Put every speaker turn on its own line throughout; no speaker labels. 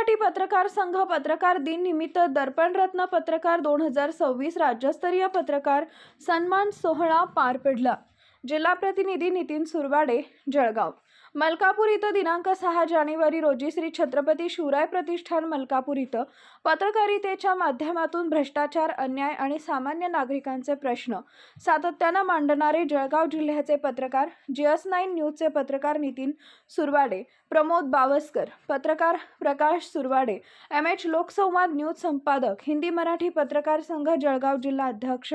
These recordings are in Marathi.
मराठी पत्रकार संघ पत्रकार दिन निमित्त दर्पणरत्न पत्रकार दोन हजार सव्वीस राज्यस्तरीय पत्रकार सन्मान सोहळा पार पडला. जिल्हा प्रतिनिधी नितीन सुरवाडे जळगाव. मलकापूर इथं दिनांक सहा जानेवारी रोजी श्री छत्रपती शिवराय प्रतिष्ठान मलकापूर इथं पत्रकारितेच्या माध्यमातून भ्रष्टाचार अन्याय आणि सामान्य नागरिकांचे प्रश्न सातत्यानं मांडणारे जळगाव जिल्ह्याचे पत्रकार जीएस नाईन न्यूजचे पत्रकार नितीन सुरवाडे प्रमोद बावस्कर पत्रकार Prakash Suravade M H Lokasamvad news संपादक हिंदी मराठी पत्रकार संघ जळगाव जिल्हा अध्यक्ष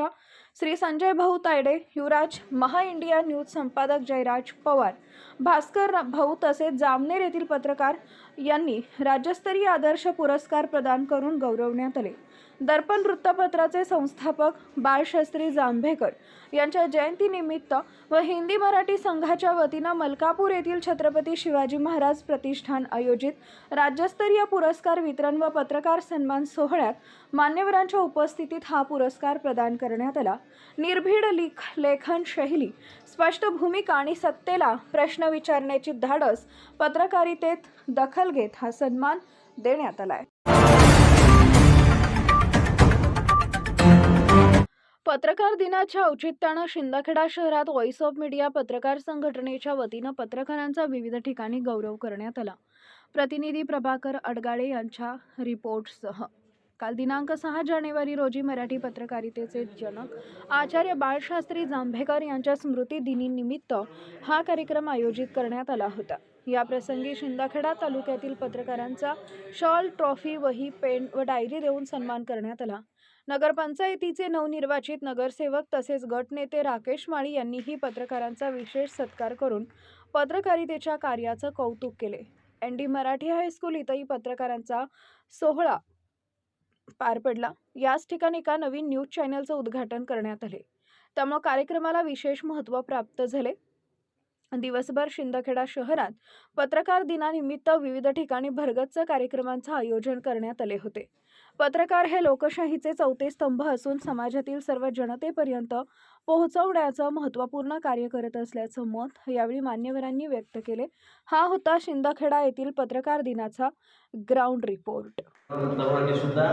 श्री संजय भाऊ तायडे युवराज महा इंडिया न्यूज संपादक जयराज पवार भास्कर भाऊ तसेच जामनेर येथील पत्रकार यांनी राज्यस्तरीय आदर्श पुरस्कार प्रदान करून गौरवण्यात आले. दर्पण वृत्तपत्राचे संस्थापक बाळशास्त्री जांभेकर यांच्या जयंतीनिमित्त व हिंदी मराठी संघाच्या वतीनं मलकापूर येथील छत्रपती शिवाजी महाराज प्रतिष्ठान आयोजित राज्यस्तरीय पुरस्कार वितरण व पत्रकार सन्मान सोहळ्यात मान्यवरांच्या उपस्थितीत हा पुरस्कार प्रदान करण्यात आला. निर्भीड लिख लेखन शैली स्पष्ट भूमिका आणि सत्तेला प्रश्न विचारण्याची धाडस पत्रकारितेत दखल घेत हा सन्मान देण्यात आला आहे पत्रकार दिनाच्या औचित्यानं शिंदखेडा शहरात व्हॉइस ऑफ मीडिया पत्रकार संघटनेच्या वतीनं पत्रकारांचा विविध ठिकाणी गौरव करण्यात आला. प्रतिनिधी प्रभाकर अडगाळे यांच्या रिपोर्टसह काल दिनांक सहा जानेवारी रोजी मराठी पत्रकारितेचे जनक आचार्य बाळशास्त्री जांभेकर यांच्या स्मृती दिनीनिमित्त हा कार्यक्रम आयोजित करण्यात आला होता. या प्रसंगी शिंदखेडा तालुक्यातील पत्रकारांचा शॉल ट्रॉफी वही पेन व डायरी देऊन सन्मान करण्यात आला. नगरपंचायतीचे नवनिर्वाचित नगरसेवक तसेच गटनेते राकेश माळी यांनीही पत्रकारांचा विशेष सत्कार करून पत्रकारितेच्या कार्याचं कौतुक केले. एन डी मराठी हायस्कूल इथंही पत्रकारांचा सोहळा पार पडला. याच ठिकाणी एका नवीन न्यूज चॅनलचं उद्घाटन करण्यात आले. त्यामुळे कार्यक्रमाला विशेष महत्त्व प्राप्त झाले. दिवसभर शिंदखेडा शहरात पत्रकार दिनानिमित्त विविध ठिकाणी भरगच्च कार्यक्रमांचं आयोजन करण्यात आले होते. पत्रकार हे लोकशाहीचे चौथे स्तंभ असून समाजातील सर्व जनतेपर्यंत पोहोचवण्याचं महत्त्वपूर्ण कार्य करत असल्याचं मत यावेळी मान्यवरांनी व्यक्त केले. हा होता शिंदखेडा येथील पत्रकार दिनाचा ग्राउंड रिपोर्ट.
सुद्धा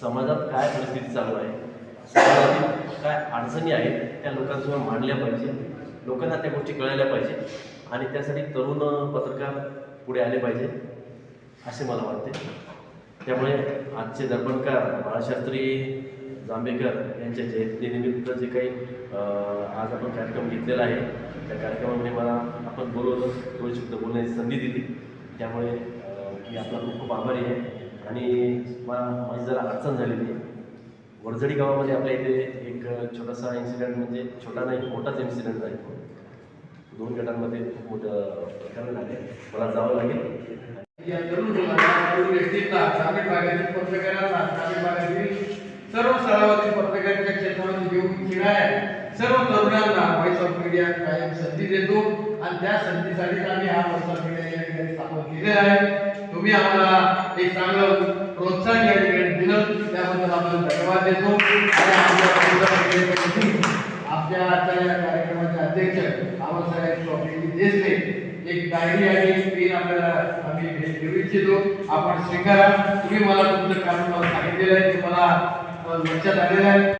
समाजात काय परिस्थिती चालू आहे? समाजातील काय अडचणी आहेत त्या लोकांसमोर मांडल्या पाहिजे. लोकांना त्या गोष्टी कळायला पाहिजे आणि त्यासाठी तरुण पत्रकार पुढे आले पाहिजे असे मला वाटते. त्यामुळे आजचे दर्पणकार बाळशास्त्री जांभेकर यांच्या जयंतीनिमित्त जे काही आज आपण कार्यक्रम घेतलेला आहे त्या कार्यक्रमामध्ये मला आपण बोलवलं थोडी शब्द बोलण्याची संधी दिली. त्यामुळे मी आपला खूप खूप आभारी आहे. आणि मला माझी जरा अडचण झालेली आहे. वडझडी गावामध्ये आपल्या इथे एक छोटासा इन्सिडेंट म्हणजे छोटा नाही मोठाच इन्सिडेंट आहे दोन गटांमध्ये खूप मोठं प्रकरण आहे मला जावं लागेल.
या तरुण मुलांना तरुण व्यक्तींना ग्रामीण भागातील पत्रकारांना ग्रामीण भागातील सर्व स्तरावरील पत्रकारितेच्या क्षेत्रामध्ये घेऊन शिराया सर्व तरुणांना व्हॉइस ऑफ मीडिया कायम संधी देतो आणि त्या संधीसाठीच आम्ही हा व्हॉइस ऑफ मीडिया या ठिकाणी स्थापन केलेला आहे. तुम्ही आम्हाला एक चांगलं प्रोत्साहन या ठिकाणी दिलं त्याबद्दल आपण धन्यवाद देतो. आणि आपल्या आजच्या या कार्यक्रमाचे अध्यक्ष बाबासाहेब स्वामी देशले एक डायरी आणि एक पेन आपल्याला आम्ही भेट देऊ इच्छितो. आपण स्वीकारा. तुम्ही मला तुमचं कारण मला सांगितलेलं आहे. ते मला लक्षात आलेलं आहे.